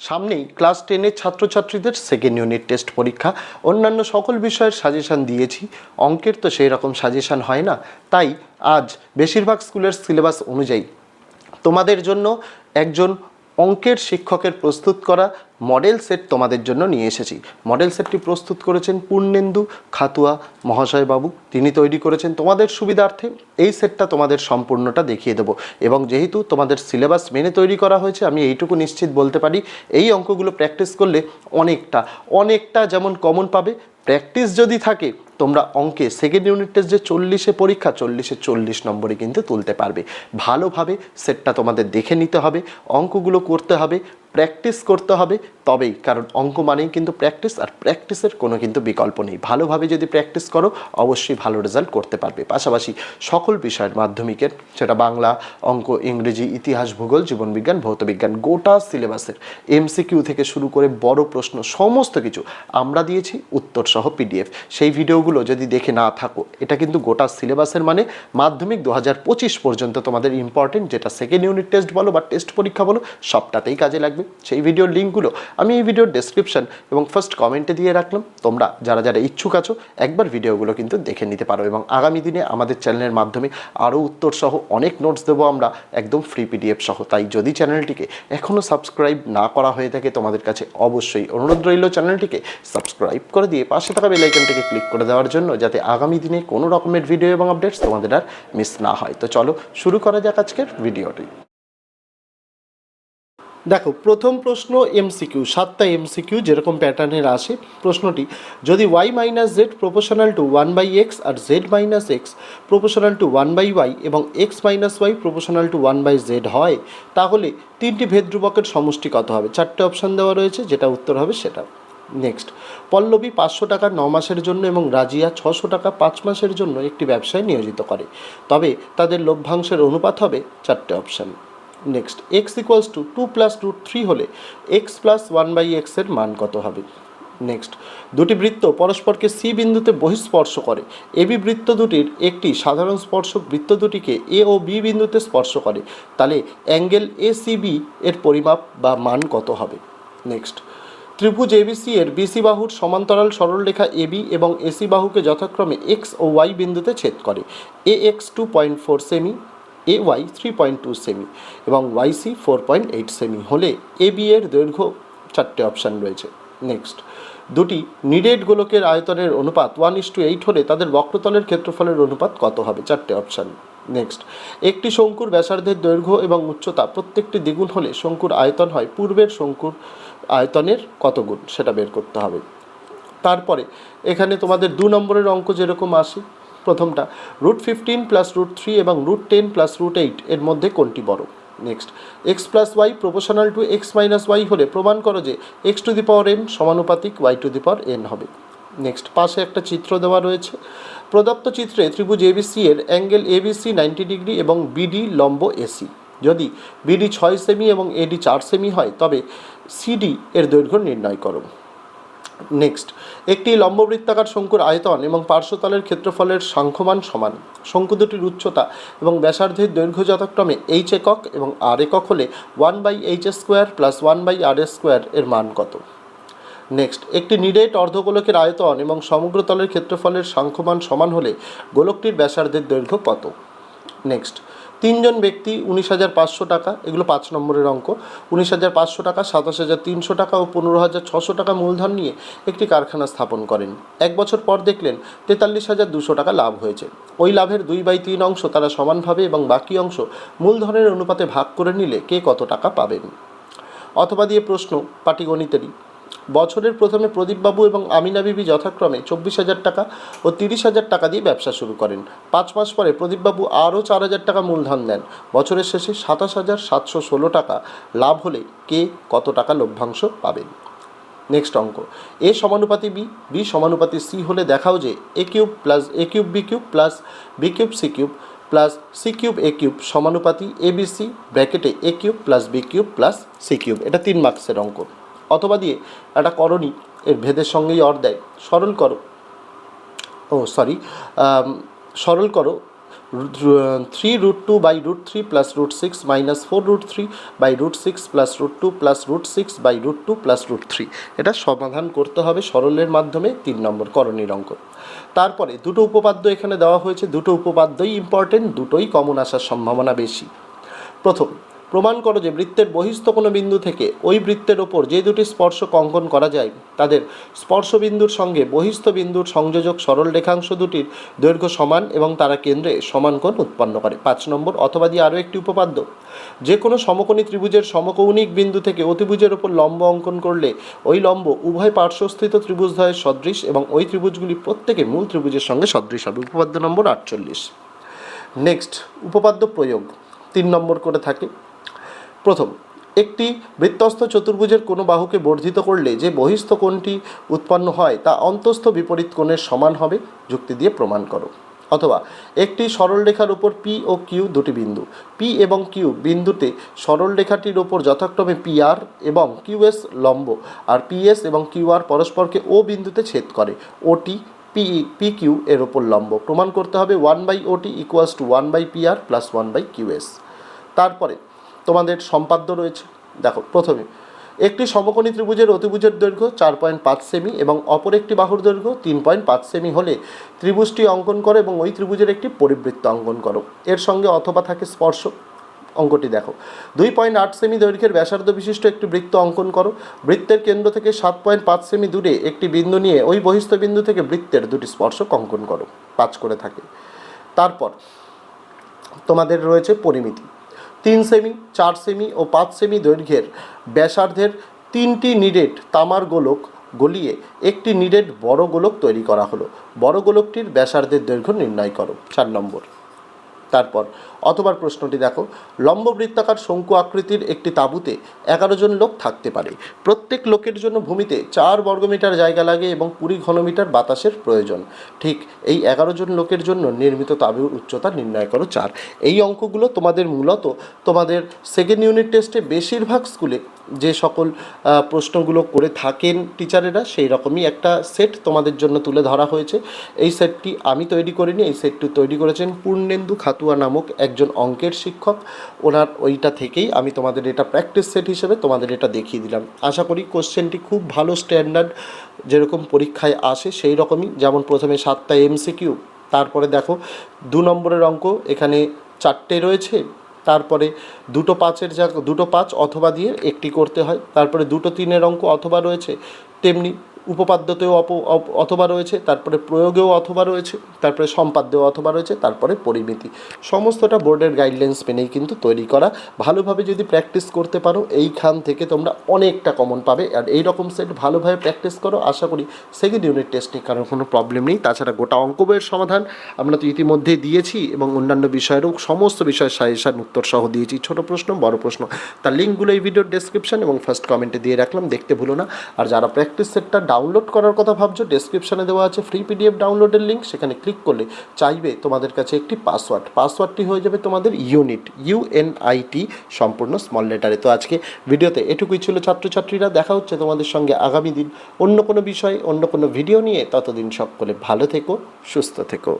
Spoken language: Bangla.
সামনেই ক্লাস টেনের ছাত্রছাত্রীদের সেকেন্ড ইউনিট টেস্ট পরীক্ষা। অন্যান্য সকল বিষয়ের সাজেশান দিয়েছি। অঙ্কের তো সেই রকম সাজেশান হয় না। তাই আজ বেশিরভাগ স্কুলের সিলেবাস অনুযায়ী তোমাদের জন্য একজন অঙ্কের শিক্ষকের প্রস্তুত করা মডেল সেট তোমাদের জন্য নিয়ে এসেছি। মডেল সেটটি প্রস্তুত করেছেন পূর্ণেন্দু খাতুয়া মহাশয় বাবু তিনি তৈরি করেছেন তোমাদের সুবিধার্থে। এই সেটটা তোমাদের সম্পূর্ণটা দেখিয়ে দেবো। এবং যেহেতু তোমাদের সিলেবাস মেনে তৈরি করা হয়েছে, আমি এইটুকু নিশ্চিত বলতে পারি, এই অঙ্কগুলো প্র্যাকটিস করলে অনেকটা অনেকটা যেমন কমন পাবে। প্র্যাকটিস যদি থাকে তোমরা অঙ্কে সেকেন্ড ইউনিট টেস্ট যে চল্লিশে পরীক্ষা, চল্লিশে চল্লিশ নম্বরে কিন্তু তুলতে পারবে। ভালোভাবে সেটটা তোমাদের দেখে নিতে হবে, অঙ্কগুলো করতে হবে প্র্যাকটিস করতে হবে, তবেই, কারণ অঙ্ক মানেই কিন্তু প্র্যাকটিস আর প্র্যাকটিসের কোনো কিন্তু বিকল্প নেই। ভালোভাবে যদি প্র্যাকটিস করো, অবশ্যই ভালো রেজাল্ট করতে পারবে। পাশাপাশি সকল বিষয়ের মাধ্যমিকের, সেটা বাংলা, অঙ্ক, ইংরেজি, ইতিহাস, ভূগোল, জীবনবিজ্ঞান, ভৌতবিজ্ঞান, গোটা সিলেবাসের এমসিকিউ থেকে শুরু করে বড় প্রশ্ন, সমস্ত কিছু আমরা দিয়েছি, উত্তরসহ পিডিএফ সেই ভিডিওগুলো যদি দেখে না থাকো, এটা কিন্তু গোটা সিলেবাসের মানে মাধ্যমিক দু হাজার পঁচিশ পর্যন্ত তোমাদের ইম্পর্টেন্ট যেটা সেকেন্ড ইউনিট টেস্ট বলো বা টেস্ট পরীক্ষা বলো, সবটাতেই কাজে লাগবে। সেই ভিডিওর লিঙ্কগুলো আমি এই ভিডিওর ডেসক্রিপশন এবং ফার্স্ট কমেন্টে দিয়ে রাখলাম। তোমরা যারা যারা ইচ্ছুক আছো, একবার ভিডিওগুলো কিন্তু দেখে নিতে পারো এবং আগামী দিনে আমাদের চ্যানেলের মাধ্যমে আরও উত্তর সহ অনেক নোটস দেবো আমরা, একদম ফ্রি পিডিএফ সহ। তাই যদি চ্যানেলটিকে এখনও সাবস্ক্রাইব না করা হয়ে থাকে, তোমাদের কাছে অবশ্যই অনুরোধ রইল চ্যানেলটিকে সাবস্ক্রাইব করে দিয়ে পাশে থাকা বেলাইকনটিকে ক্লিক করে দেওয়ার জন্য যাতে আগামী দিনে কোনো রকমের ভিডিও এবং আপডেটস তোমাদের আর মিস না হয়। তো চলো শুরু করা যাক আজকের ভিডিওটি দেখো, প্রথম প্রশ্ন এমসিকিউ সাতটা এমসিকিউ যেরকম প্যাটার্নের আসে। প্রশ্নটি, যদি Y minus Z proportional to one by X R Z minus X proportional to one by Y এবং X minus Y proportional to one by Z হয়, তাহলে তিনটি ভেদ্রুবকের সমষ্টি কত হবে? চারটে অপশান দেওয়া রয়েছে, যেটা উত্তর হবে সেটা। নেক্সট পল্লবী পাঁচশো টাকা ন মাসের জন্য এবং রাজিয়া ছশো টাকা পাঁচ মাসের জন্য একটি ব্যবসায় নিয়োজিত করে। তবে তাদের লভ্যাংশের অনুপাত হবে চারটে option next X equals to two plus root three হলে এক্স প্লাস ওয়ান বাই এক্সের মান কত হবে? নেক্সট দুটি বৃত্ত পরস্পরকে সি বিন্দুতে বহিঃস্পর্শ করে। এবি বৃত্ত দুটির একটি সাধারণ স্পর্শক বৃত্ত দুটিকে এ ও বি বিন্দুতে স্পর্শ করে। তাহলে অ্যাঙ্গেল এ সি বি এর পরিমাপ বা মান কত হবে? নেক্সট ত্রিভুজ এবিসি এর বিসি বাহুর সমান্তরাল সরলরেখা এবি এবং এসি বাহুকে যথাক্রমে এক্স ও ওয়াই বিন্দুতে ছেদ করে। A X two point four semi A Y three point two semi এবং YC four point eight semi হলে এ বি এর দৈর্ঘ্য চারটে অপশান রয়েছে। নেক্সট দুটি নিডেড গোলকের আয়তনের অনুপাত ওয়ান ইস টু এইট হলে তাদের বক্রতলের ক্ষেত্রফলের অনুপাত কত হবে? চারটে অপশান নেক্সট একটি শঙ্কুর ব্যাসার্ধের দৈর্ঘ্য এবং উচ্চতা প্রত্যেকটি দ্বিগুণ হলে শঙ্কুর আয়তন হয় পূর্বের শঙ্কুর আয়তনের কত গুণ সেটা বের করতে হবে। তারপরে, এখানে তোমাদের দু নম্বরের অঙ্ক যেরকম আসে, প্রথমটা root fifteen plus root three এবং root ten plus root eight এর মধ্যে কোনটি বড়? Next X plus Y proportional to X minus Y হলে প্রমাণ করো যে X to the power N সমানুপাতিক Y to the power N হবে। নেক্সট পাশে একটা চিত্র দেওয়া রয়েছে। প্রদত্ত চিত্রে ত্রিভুজ এবিসি এর অ্যাঙ্গেল এবিসি নাইনটি ডিগ্রি এবং বিডি লম্ব এসি। যদি বিডি ছয় সেমি এবং এডি চার সেমি হয়, তবে সিডি এর দৈর্ঘ্য নির্ণয় করো। নেক্সট একটি লম্ববৃত্তাকার শঙ্কুর আয়তন এবং পার্শ্বতলের ক্ষেত্রফলের সাংখ্যমান সমান। শঙ্কু দুটির উচ্চতা এবং ব্যাসার্ধের দৈর্ঘ্য যথাক্রমে এইচ একক এবং আর একক হলে one by H square plus one by R square এর মান কত? নেক্সট একটি নিডেট অর্ধগোলকের আয়তন এবং সমগ্র তলের ক্ষেত্রফলের সাংখ্যমান সমান হলে গোলকটির ব্যাসার্ধের দৈর্ঘ্য কত? নেক্সট তিনজন ব্যক্তি উনিশ হাজার পাঁচশো টাকা, এগুলো পাঁচ নম্বরের অঙ্ক, উনিশ হাজার পাঁচশো টাকা, সাতাশ হাজার তিনশো টাকা ও পনেরো হাজার ছশো টাকা মূলধন নিয়ে একটি কারখানা স্থাপন করেন। এক বছর পর দেখলেন তেতাল্লিশ হাজার দুশো টাকা লাভ হয়েছে। ওই লাভের দুই বাই তিন অংশ তারা সমানভাবে এবং বাকি অংশ মূলধনের অনুপাতে ভাগ করে নিলে কে কত টাকা পাবেন? অথবা দিয়ে প্রশ্ন, পাটিগণিতেরই। বছরের প্রথমে প্রদীপবাবু এবং আমিনা বিবি যথাক্রমে চব্বিশ হাজার টাকা ও তিরিশ হাজার টাকা দিয়ে ব্যবসা শুরু করেন। পাঁচ মাস পরে প্রদীপবাবু আরও চার হাজার টাকা মূলধন দেন বছরের শেষে সাতাশ হাজার সাতশো ষোলো টাকা লাভ হলে কে কত টাকা লভ্যাংশ পাবেন? নেক্সট অঙ্ক। এ সমানুপাতি বি বি সমানুপাতি সি হলে দেখাও যে A cube plus A cube B cube plus B cube C cube plus C cube A cube সমানুপাতি A B C ব্র্যাকেটে A cube plus B cube plus C cube. এটা তিন মার্কসের অঙ্ক। অথবা দিয়ে একটা করণী এর ভেদের সঙ্গেই অর দেয়। সরল করো। ও সরি সরল করো। Three root two by root three plus root six minus four root three by root six plus root two plus root six by root two plus root three এটা সমাধান করতে হবে সরলের মাধ্যমে তিন নম্বর করণীর অঙ্ক। তারপরে দুটো উপপাদ্য এখানে দেওয়া হয়েছে। দুটো উপপাদ্যই ইম্পর্টেন্ট দুটোই কমন আসার সম্ভাবনা বেশি। প্রথম প্রমাণ করো যে বৃত্তের বহিস্থ কোনো বিন্দু থেকে ওই বৃত্তের ওপর যে দুটি স্পর্শক অঙ্কন করা যায়, তাদের স্পর্শ বিন্দুর সঙ্গে বহিস্থ বিন্দুর সংযোজক সরল রেখাংশ দুটির দৈর্ঘ্য সমান এবং তারা কেন্দ্রে সমান কোণ উৎপন্ন করে। পাঁচ নম্বর, অথবা দিয়ে আরও একটি উপপাদ্য। যে কোনো সমকোণী ত্রিভুজের সমকৌণিক বিন্দু থেকে অতিভুজের ওপর লম্ব অঙ্কন করলে ওই লম্ব উভয় পার্শ্বস্থিত ত্রিভুজদ্বয়ের সদৃশ এবং ওই ত্রিভুজগুলি প্রত্যেকে মূল ত্রিভুজের সঙ্গে সদৃশ হবে। উপপাদ্য নম্বর আটচল্লিশ। নেক্সট উপপাদ্য প্রয়োগ। তিন নম্বর করে থাকে। প্রথম, একটি বৃত্তস্থ চতুর্ভুজের কোনো বাহুকে বর্ধিত করলে যে বহিস্থ কোণটি উৎপন্ন হয় তা অন্তস্থ বিপরীত কোণের সমান হবে, যুক্তি দিয়ে প্রমাণ করো। অথবা, একটি সরলরেখার উপর পি ও কিউ দুটি বিন্দু পি এবং কিউ বিন্দুতে সরলরেখাটির ওপর যথাক্রমে পি আর এবং কিউএস লম্ব আর পিএস এবং কিউআর পরস্পরকে ও বিন্দুতে ছেদ করে ওটি পি পি কিউ এর ওপর লম্ব। প্রমাণ করতে হবে one by OT equals to one by P R plus one by QS তারপরে তোমাদের সম্পাদ্য রয়েছে। দেখো, প্রথমে, একটি সমকোণী ত্রিভুজের অতিভুজের দৈর্ঘ্য চার পয়েন্ট পাঁচ সেমি এবং অপর একটি বাহুর দৈর্ঘ্য তিন পয়েন্ট পাঁচ সেমি হলে ত্রিভুজটি অঙ্কন করো এবং ওই ত্রিভুজের একটি পরিবৃত্ত অঙ্কন করো। এর সঙ্গে অথবা থাকে স্পর্শ। অঙ্কটি দেখো, দুই পয়েন্ট আট সেমি দৈর্ঘ্যের ব্যাসার্ধ বিশিষ্ট একটি বৃত্ত অঙ্কন করো। বৃত্তের কেন্দ্র থেকে সাত পয়েন্ট পাঁচ সেমি দূরে একটি বিন্দু নিয়ে ওই বহিস্থ বিন্দু থেকে বৃত্তের দুটি স্পর্শক অঙ্কন করো। পাঁচ করে থাকে। তারপর, তোমাদের রয়েছে পরিমিতি। তিন সেমি চার সেমি ও পাঁচ সেমি দৈর্ঘ্যের ব্যাসার্ধের তিনটি নিডেড তামার গোলক গলিয়ে একটি নিডেড বড় গোলক তৈরি করা হলো। বড় গোলকটির ব্যাসার্ধের দৈর্ঘ্য নির্ণয় করো। চার নম্বর। তারপর অতবার প্রশ্নটি দেখো লম্ব বৃত্তাকার শঙ্কু আকৃতির একটি তাঁবুতে এগারো জন লোক থাকতে পারে। প্রত্যেক লোকের জন্য ভূমিতে চার বর্গমিটার জায়গা লাগে এবং কুড়ি ঘনমিটার বাতাসের প্রয়োজন। ঠিক এই এগারো জন লোকের জন্য নির্মিত তাঁবুর উচ্চতা নির্ণয় করো চার। এই অঙ্কগুলো তোমাদের মূলত তোমাদের সেকেন্ড ইউনিট টেস্টে বেশিরভাগ স্কুলে যে সকল প্রশ্নগুলো করে থাকেন টিচারেরা, সেই রকমই একটা সেট তোমাদের জন্য তুলে ধরা হয়েছে। এই সেটটি আমি তৈরি করিনি, এই সেটটি তৈরি করেছেন পূর্ণেন্দু খাতুয়া নামক একজন অঙ্কের শিক্ষক, ওনার ওইটা থেকেই আমি তোমাদের এটা প্র্যাকটিস সেট হিসেবে তোমাদের এটা দেখিয়ে দিলাম। আশা করি কোশ্চেনটি খুব ভালো স্ট্যান্ডার্ড যেরকম পরীক্ষায় আসে সেই রকমই। যেমন প্রথমে সাতটা এমসিকিউ তারপরে দেখো দু নম্বরের অঙ্ক, এখানে চারটে রয়েছে, তারপরে দুটো পাঁচের জায়গা দুটো পাঁচ অথবা দিয়ে একটি করতে হয়, তারপরে দুটো তিনের অঙ্ক অথবা রয়েছে, তেমনি উপপাদ্যতেও অপ অথবা রয়েছে, তারপরে প্রয়োগেও অথবা রয়েছে, তারপরে সম্পাদ্যেও অথবা রয়েছে, তারপরে পরিমিতি। সমস্তটা বোর্ডের গাইডলাইন্স মেনেই কিন্তু তৈরি করা। ভালোভাবে যদি প্র্যাকটিস করতে পারো, এইখান থেকে তোমরা অনেকটা কমন পাবে। আর এই রকম সেট ভালোভাবে প্র্যাকটিস করো, আশা করি সেকেন্ড ইউনিট টেস্ট কারণ কোনো প্রবলেম নেই। তাছাড়া গোটা অঙ্ক বইয়ের সমাধান আমরা তো ইতিমধ্যে দিয়েছি এবং অন্যান্য বিষয়েরও সমস্ত বিষয়ের সাজেশান উত্তর সহ দিয়েছি। ছোট প্রশ্ন, বড় প্রশ্ন। তার লিঙ্কগুলো এই ভিডিওর ডেসক্রিপশন এবং ফার্স্ট কমেন্টে দিয়ে রাখলাম। দেখতে ভুলো না। আর যারা প্র্যাকটিস সেটটা ডাউনলোড করার কথা ভাবছ ডেসক্রিপশানে দেওয়া আছে ফ্রি পিডিএফ ডাউনলোডের লিঙ্ক সেখানে ক্লিক করলে চাইবে তোমাদের কাছে একটি পাসওয়ার্ড পাসওয়ার্ডটি হয়ে যাবে তোমাদের ইউনিট ইউএনআইটি সম্পূর্ণ স্মল লেটারে তো আজকে ভিডিওতে এটুকুই ছিল ছাত্রছাত্রীরা। দেখা হচ্ছে তোমাদের সঙ্গে আগামী দিন অন্য কোনো বিষয়, অন্য কোনো ভিডিও নিয়ে। ততদিন সকলে ভালো থেকো, সুস্থ থেকো।